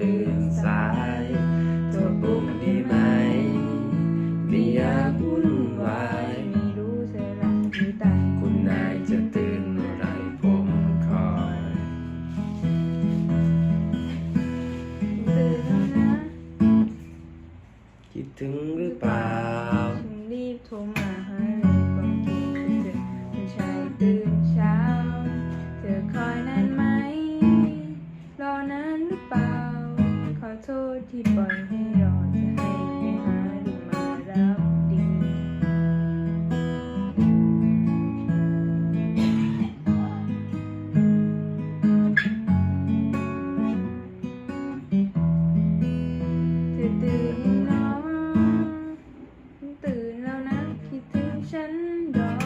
ตื่นสายจะษปูมดีไหม ไม่อยากวุ่นวายคุณนายจะตื่นเมไรผมคอยตื่นนะคิดถึงหรือเปล่า ถึงรีบโทรมา ที่ปล่อยให้รอจะให้ไปหาหรืมารับดีจะตื่นน้องตื่นแล้วนะคิดถึงฉันรอ